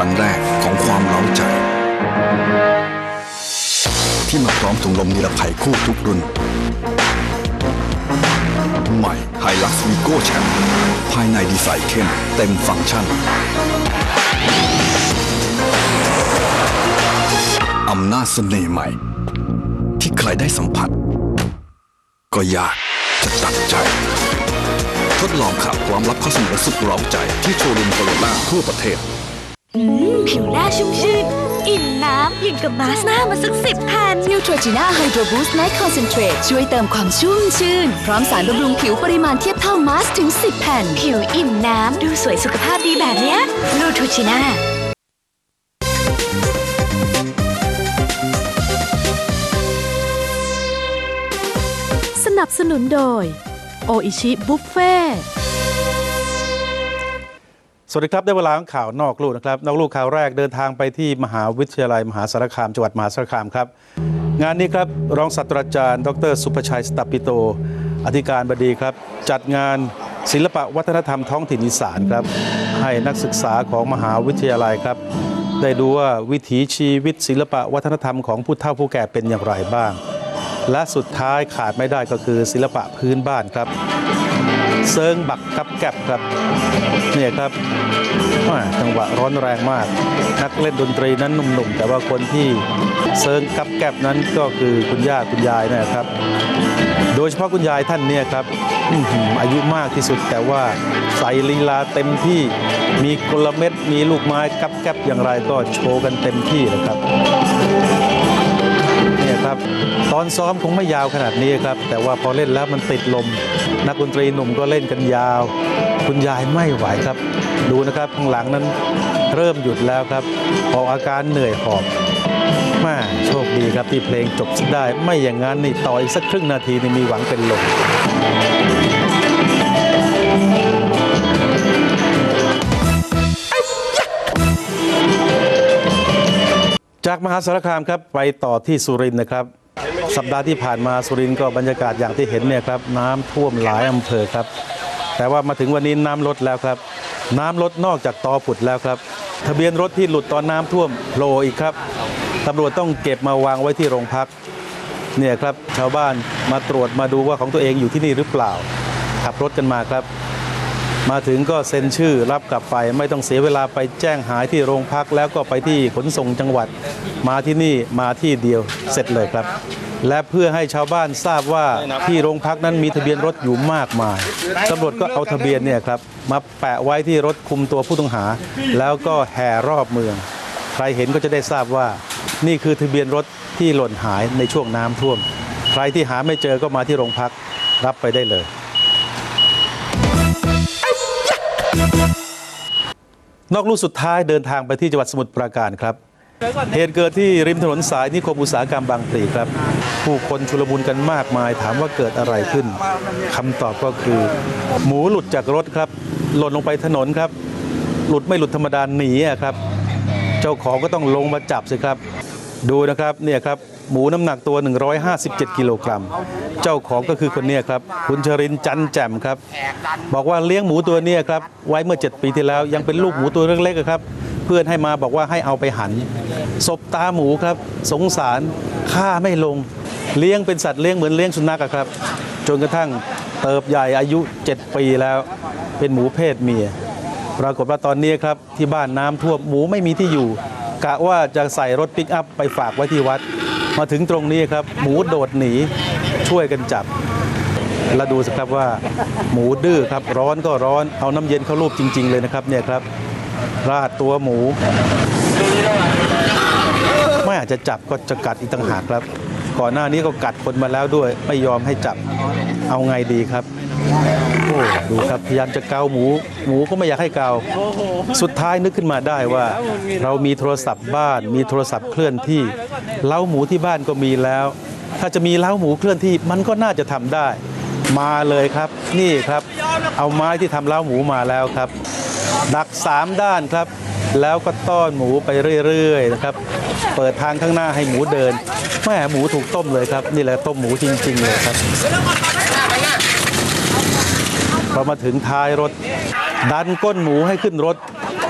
ครั้งแรกของความเล้าใจ ที่มาพร้อมถุงลมนิรภัยคู่ทุกรุ่น ใหม่ h i l u x v i g o Champ ภายในดีไซน์เข้มเต็มฟังก์ชันอำนาจเสน่ห์ใหม่ ที่ใครได้สัมผัส ก็ยากจะตัดใจ ทดลองขับความลับข้าสนุกสุดเร้าใจที่โชว์รูมโตโยต้าทั่วประเทศ ผิวหน้าชุ่มชื่นอิ่มน้ำยิ่งกับมาสหน้ามาสักสิบแผ่นนิวทร g จีน่าไฮโดรบูสต์ไนท์คอนเซนเทรตช่วยเติมความชุ่มชื่น พร้อมสารบำรุงผิวปริมาณเทียบเท่ามาสถึง 10 แผ่น ผิวอิ่มน้ำ ดูสวยสุขภาพดีแบบเนี้ยนูทร g จีน่าสนับสนุนโดย โออิชิบุฟเฟ่ส วัสดีครับ ได้เวลาข่าวนอกลูกนะครับนอกลูกข่าวแรกเดินทางไปที่มหาวิทยาลัยมหาสารคามจังหวัดมหาสารคามครับ งานนี้ครับรองศาสตราจารย์ ดร สุภชัยสตัปปิโต อธิการบดีครับ จัดงานศิลปะวัฒนธรรมท้องถิ่นอีสานครับ ให้นักศึกษาของมหาวิทยาลัยครับ ได้ดูว่าวิถีชีวิตศิลปะวัฒนธรรมของผู้เฒ่าผู้แก่เป็นอย่างไรบ้าง และสุดท้ายขาดไม่ได้ก็คือศิลปะพื้นบ้านครับ เซิงบักกับแก็บครับเนี่ยครับว่าจังหวะร้อนแรงมาก นักเล่นดนตรีนั้นหนุ่มๆ แต่ว่าคนที่เซิงกับแก็บนั้นก็คือคุณย่าคุณยายนะครับ โดยเฉพาะคุณยายท่านเนี่ยครับอายุมากที่สุดแต่ว่าใส่ลีลาเต็มที่มีกลเม็ดมีลูกไม้กับแก็บอย่างไรก็โชว์กันเต็มที่นะครับ ตอนซ้อมคงไม่ยาวขนาดนี้ครับ แต่ว่าพอเล่นแล้วมันติดลม นักดนตรีหนุ่มก็เล่นกันยาว คุณยายไม่ไหวครับ ดูนะครับข้างหลังนั้นเริ่มหยุดแล้วครับออกอาการเหนื่อยหอบมาโชคดีครับที่เพลงจบได้ ไม่อย่างนั้นนี่ต่ออีกสักครึ่งนาทีนี่มีหวังเป็นลมจากมหาสารคามครับไปต่อที่สุรินทร์นะครับ สัปดาห์ที่ผ่านมาสุรินทร์ก็บรรยากาศอย่างที่เห็นเนี่ยครับน้ำท่วมหลายอำเภอครับ แต่ว่ามาถึงวันนี้น้ำลดแล้วครับ น้ำลดนอกจากตอผุดแล้วครับ ทะเบียนรถที่หลุดตอนน้ำท่วมโผล่อีกครับตำรวจต้องเก็บมาวางไว้ที่โรงพักเนี่ยครับชาวบ้านมาตรวจมาดูว่าของตัวเองอยู่ที่นี่หรือเปล่า ขับรถกันมาครับ มาถึงก็เซ็นชื่อรับกลับไป ไม่ต้องเสียเวลาไปแจ้งหายที่โรงพักแล้วก็ไปที่ขนส่งจังหวัด มาที่นี่มาที่เดียวเสร็จเลยครับ และเพื่อให้ชาวบ้านทราบว่าที่โรงพักนั้นมีทะเบียนรถอยู่มากมายตำรวจก็เอาทะเบียนเนี่ยครับมาแปะไว้ที่รถคุมตัวผู้ต้องหา แล้วก็แห่รอบเมือง ใครเห็นก็จะได้ทราบว่า นี่คือทะเบียนรถที่หล่นหายในช่วงน้ำท่วม ใครที่หาไม่เจอก็มาที่โรงพักรับไปได้เลย นอกลู่สุดท้ายเดินทางไปที่จังหวัดสมุทรปราการครับ เหตุเกิดที่ริมถนนสายนิคมอุตสาหกรรมบางพลีครับ ผู้คนชุลมุนกันมากมายถามว่าเกิดอะไรขึ้นคำตอบก็คือ หมูหลุดจากรถครับ หล่นลงไปถนนครับ หลุดไม่หลุดธรรมดาหนีครับ เจ้าของก็ต้องลงมาจับสิครับ ดูนะครับเนี่ยครับหมูน้ำหนักตัว 157 กิโลกรัม เจ้าของก็คือคนนี้ครับ คุณชรินจันแจ่มครับ บอกว่าเลี้ยงหมูตัวนี้ครับ ไว้เมื่อ 7 ปีที่แล้ว ยังเป็นลูกหมูตัวเล็กๆครับ เพื่อนให้มาบอกว่าให้เอาไปหันศพตาหมูครับ สงสารฆ่าไม่ลง เลี้ยงเป็นสัตว์เลี้ยงเหมือนเลี้ยงสุนัขอะครับ จนกระทั่งเติบใหญ่อายุ 7 ปีแล้ว เป็นหมูเพศเมียปรากฏว่าตอนนี้ครับที่บ้านน้ำท่วมหมูไม่มีที่อยู่ กะว่าจะใส่รถปิกอัพไปฝากไว้ที่วัด มาถึงตรงนี้ครับ หมูโดดหนี ช่วยกันจับ แล้วดูสิครับว่าหมูดื้อครับร้อนก็ร้อนเอาน้ำเย็นเข้ารูปจริง ๆ เลยนะครับเนี่ยครับราดตัวหมู ไม่อาจจะจับก็จะกัดอีกต่างหากครับ ก่อนหน้านี้ก็กัดคนมาแล้วด้วย ไม่ยอมให้จับเอาไงดีครับโอ้ดูครับพยายามจะเกาหมู หมูก็ไม่อยากให้เกาสุดท้ายนึกขึ้นมาได้ว่า เรามีโทรศัพท์บ้าน มีโทรศัพท์เคลื่อนที่ เล้าหมูที่บ้านก็มีแล้ว ถ้าจะมีเล้าหมูเคลื่อนที่มันก็น่าจะทำได้ มาเลยครับ นี่ครับ เอาไม้ที่ทำเล้าหมูมาแล้วครับ ดักสามด้านครับ แล้วก็ต้อนหมูไปเรื่อยๆนะครับเปิดทางข้างหน้าให้หมูเดินแม่หมูถูกต้มเลยครับ นี่แหละต้มหมูจริง ๆ เลยครับพอมาถึงท้ายรถ ดันก้นหมูให้ขึ้นรถ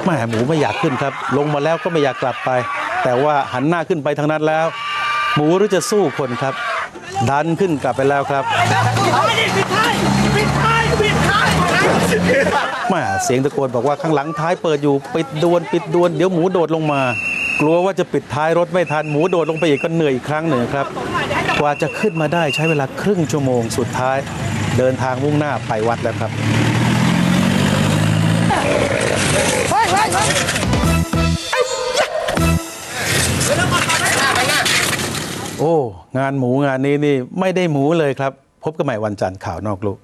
แม่หมูไม่อยากขึ้นครับ ลงมาแล้วก็ไม่อยากกลับไป แต่ว่าหันหน้าขึ้นไปทางนั้นแล้ว หมูหรือจะสู้คนครับ ดันขึ้นกลับไปแล้วครับม่เสียงตะโกนบอกว่าข้างหลังท้ายเปิดอยู่ปิดดวนปิดดวนเดี๋ยวหมูโดดลงมา กลัวว่าจะปิดท้ายรถไม่ทันหมูโดดลงไปอีกก็เหนื่อยอีกครั้งหนึ่งครับ กว่าจะขึ้นมาได้ใช้เวลาครึ่งชั่วโมงสุดท้าย เดินทางมุ่งหน้าไปวัดแล้วครับ อ้ งานหมูงานนี้นี่ไม่ได้หมูเลยครับ พบกันใหม่วันจันทร์ข่าวนอกลูก